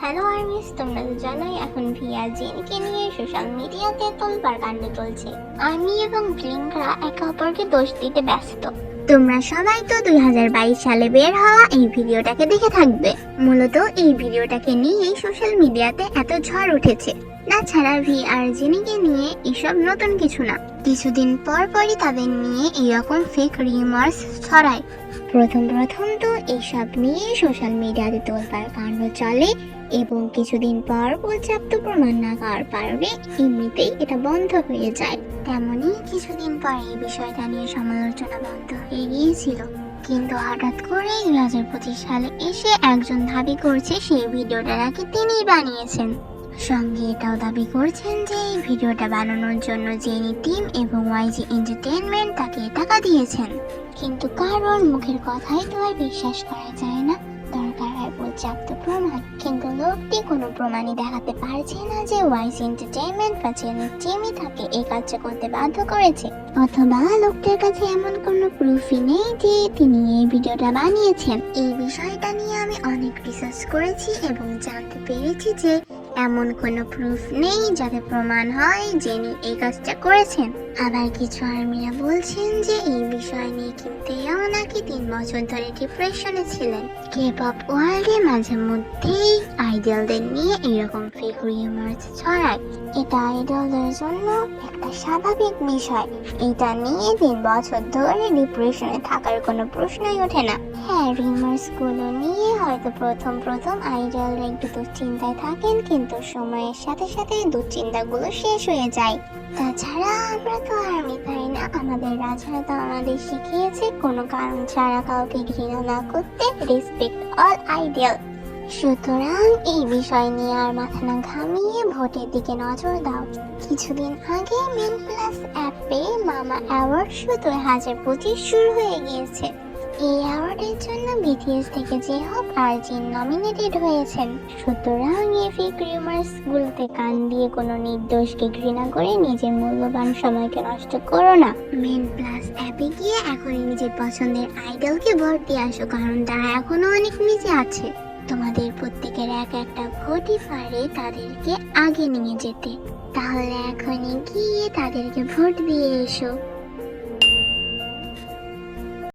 Hello armies তোমরা তো জানোই এখন ভিয়া জিনকে নিয়ে সোশ্যাল মিডিয়াতে তোলবার কাণ্ড চলছে। আর্মি এবং ব্লিঙ্করা একে অপরকে দোষ দিতে ব্যস্ত। তোমরা সবাই তো দুই হাজার বাইশ সালে বের হওয়া এই ভিডিওটাকে দেখে থাকবে। মূলত এই ভিডিওটাকে নিয়েই সোশ্যাল মিডিয়াতে এত ঝড় উঠেছে। তাছাড়া ভি আর জিনিকে নিয়ে এসব নতুন কিছু না। কিছুদিন পর পরই তাদের নিয়ে এরকম ফেক রিমার্স ছড়ায়। প্রথম প্রথম তো এইসব নিয়ে সোশ্যাল মিডিয়াতে তোলবার কাণ্ড চলে এবং কিছুদিন পর পর্যাপ্ত প্রমাণ না করার পারবে এমনিতেই এটা বন্ধ হয়ে যায়। তেমনই কিছুদিন পর এই বিষয়টা নিয়ে সমালোচনা বন্ধ হয়ে গিয়েছিল। কিন্তু হঠাৎ করে দুই হাজার পঁচিশ সালে এসে একজন দাবি করছে সেই ভিডিওটা নাকি তিনিই বানিয়েছেন। সঙ্গে এটাও দাবি করছেন যে এই ভিডিওটা বানানোর জন্য জেনি টিম এবং ওয়াইজি এন্টারটেনমেন্ট তাকে টাকা দিয়েছেন। কিন্তু কারোর মুখের কথাই তো আর বিশ্বাস করা যায় না। দরকার হয় পর্যাপ্ত প্রমাণ। কিন্তু লোকটি কোনো প্রমাণই দেখাতে পারছে না যে ওয়াইস এন্টারটেইনমেন্ট বা চ্যানেল টিমই তাকে এই কাজটা করতে বাধ্য করেছে। অথবা লোকটির কাছে এমন কোনো প্রুফই নেই যে তিনি এই ভিডিওটা বানিয়েছেন। এই বিষয়টা নিয়ে আমি অনেক রিসার্চ করেছি এবং জানতে পেরেছি যে এমন কোনো প্রুফ নেই যাতে প্রমাণ হয় যিনি এই কাজটা করেছেন। আবার কিছু আর্মিরা বলছেন যে এই বিষয় নিয়ে কিমতেও নাকি তিন বছর ধরে ডিপ্রেশনে ছিলেন। কে পপ ওয়ার্ল্ডে মাঝে মধ্যেই আইডলদের নিয়ে এরকম ফেক রিউমার্স ছড়ায়। এটা আইডলদের জন্য একটা স্বাভাবিক বিষয়। এটা নিয়ে তিন বছর ধরে ডিপ্রেশনে থাকার কোনো প্রশ্নই ওঠে না। হ্যাঁ রিউমার্সগুলো নিয়ে হয়তো প্রথম প্রথম আইডলরা একটু দুশ্চিন্তায় থাকেন, কিন্তু সময়ের সাথে সাথে দুশ্চিন্তাগুলো শেষ হয়ে যায়। তাছাড়া আমরা তো আর্মি তাই না? আমাদের রাজারা তো আমাদের শিখিয়েছে, কোনো কারণ ছাড়া কাউকে ঘৃণা না করতে রেসপেক্ট অল আইডিয়াল সুতরাং এই বিষয় নিয়ে আর মাথা না ঘামিয়ে ভোটের দিকে নজর দাও। কিছুদিন আগে মেন প্লাস অ্যাপে মামা অ্যাওয়ার্ড শো দুই হাজার পঁচিশ শুরু হয়ে গিয়েছে। এই অ্যাওয়ার্ডের জন্য বিটিএস থেকে যে হোক আর জিন নমিনেটেড হয়েছেন। সুতরাং এই ফেক রিউমার্স গুলোতে কান দিয়ে কোনো নির্দোষকে ঘৃণা করে নিজের মূল্যবান সময়কে নষ্ট করো না। মেন প্লাস অ্যাপে গিয়ে এখনই নিজের পছন্দের আইডলকে ভোট দিয়ে আসো, কারণ তারা এখনও অনেক নিচে আছে। তোমাদের প্রত্যেকের এক একটা ভোটই পারে তাদেরকে আগে নিয়ে যেতে। তাহলে এখনই গিয়ে তাদেরকে ভোট দিয়ে এসো।